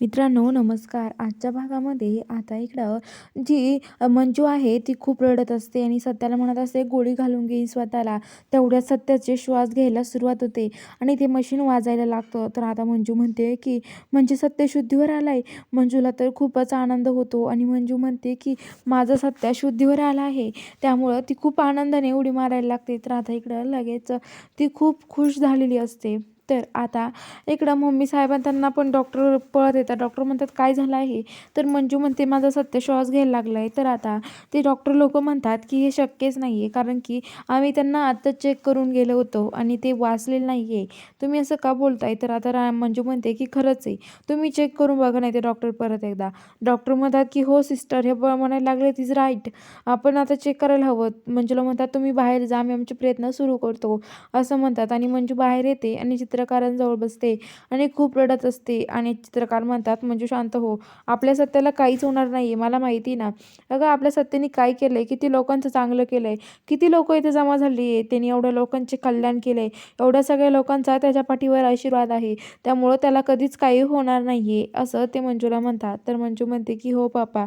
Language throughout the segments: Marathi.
मित्रांनो नमस्कार. आजच्या भागामध्ये आता इकडं जी मंजू आहे ती खूप रडत असते आणि सत्याला म्हणत असते गोळी घालून घेईन स्वतःला. तेवढ्यात सत्याचे श्वास घ्यायला सुरुवात होते आणि ते मशीन वाजायला लागतं. तर आता मंजू म्हणते की म्हणजे सत्य शुद्धीवर आहे मंजूला तर खूपच आनंद होतो आणि मंजू म्हणते की माझा सत्या शुद्धीवर आला आहे. त्यामुळं ती खूप आनंदाने उडी मारायला लागते. तर आता इकडं लगेच ती खूप खुश झालेली असते. तर आता इकडं मम्मी साहेबांना पण डॉक्टर पळत येतात. डॉक्टर म्हणतात काय झालं आहे? तर मंजू म्हणते माझा सत्य श्वास घ्यायला लागला आहे तर आता ते डॉक्टर लोक म्हणतात की हे शक्यच नाही आहे कारण की आम्ही त्यांना आत्ता चेक करून गेलो होतो आणि ते वाचलेलं नाही आहे तुम्ही असं का बोलताय? तर आता रा मंजू म्हणते की खरंच आहे. तुम्ही चेक करून बघा नाही ते डॉक्टर परत एकदा. डॉक्टर म्हणतात की हो सिस्टर हे म्हणायला लागले तीज राईट आपण आता चेक करायला हवं. मंजूला म्हणतात तुम्ही बाहेर जा आम्ही आमचे प्रयत्न सुरू करतो. असं म्हणतात आणि मंजू बाहेर येते आणि चित्रकारांजवळ बसते आणि खूप रडत असते आणि चित्रकार म्हणतात मंजू शांत हो आपल्या सत्याला काहीच होणार नाही मला माहिती ना. अगं आपल्या सत्याने काय केलं आहे किती लोकांचं चांगलं केलं आहे किती लोक इथे जमा झाली आहे त्यांनी एवढ्या लोकांचे कल्याण केलं आहे एवढ्या सगळ्या लोकांचा त्याच्या पाठीवर आशीर्वाद आहे. त्यामुळं त्याला कधीच काही होणार नाही आहे असं ते मंजूला म्हणतात. तर मंजू म्हणते की हो पापा.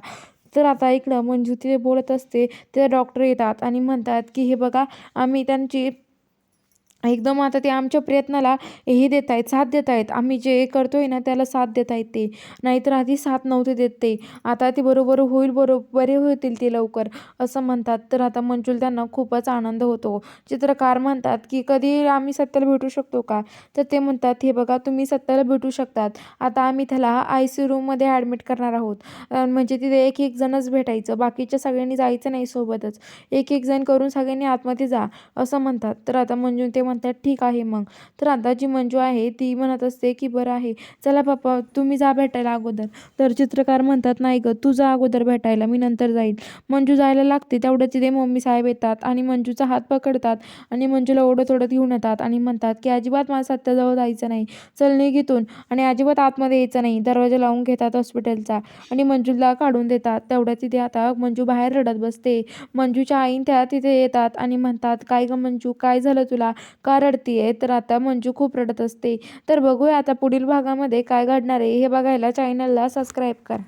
तर आता इकडं मंजू तिथे बोलत असते. ते डॉक्टर येतात आणि म्हणतात की हे बघा आम्ही त्यांची एकदम आता ते आमच्या प्रयत्नाला हे देत आहेत साथ देत आहेत. आम्ही जे करतो आहे ना त्याला साथ देत आहेत ते. नाहीतर आधी साथ नव्हते देत ते. आता ते बरोबर होईल बरोबर बरे होतील ते लवकर असं म्हणतात. तर आता मंजूल त्यांना खूपच आनंद होतो. चित्रकार म्हणतात की कधी आम्ही सत्याला भेटू शकतो का? तर ते म्हणतात हे बघा तुम्ही सत्याला भेटू शकतात. आता आम्ही त्याला आय सी रूममध्ये ॲडमिट करणार आहोत. म्हणजे तिथे एक एक जणच भेटायचं. बाकीच्या सगळ्यांनी जायचं नाही सोबतच. एक एक जण करून सगळ्यांनी आतमध्ये जा असं म्हणतात. तर आता मंजूल ते म्हणतात ठीक आहे मग. तर आता जी मंजू आहे ती म्हणत असते की बरं आहे. चला पप्पा तुम्ही जा भेटायला अगोदर. तर चित्रकार म्हणतात नाही गं तू जा अगोदर भेटायला मी नंतर जाईल मंजू जायला लागते तेवढं तिथे मम्मी साहेब येतात आणि मंजूचा हात पकडतात आणि मंजूला ओढत ओढत घेऊन येतात आणि म्हणतात की अजिबात माझा सत्याजवळ जायचं नाही. चल निघितून आणि अजिबात आतमध्ये यायचं नाही दरवाजा लावून घेतात हॉस्पिटलचा आणि मंजूला काढून देतात. तेवढ्या तिथे आता मंजू बाहेर रडत बसते. मंजूच्या आईन त्या तिथे येतात आणि म्हणतात काय गं मंजू काय झालं तुला? का रडतीये तर आता मंजू खूप रडत असते. तर बघूया आता पुढील भागामध्ये काय घडणार आहे हे बघायला चॅनलला सबस्क्राईब करा.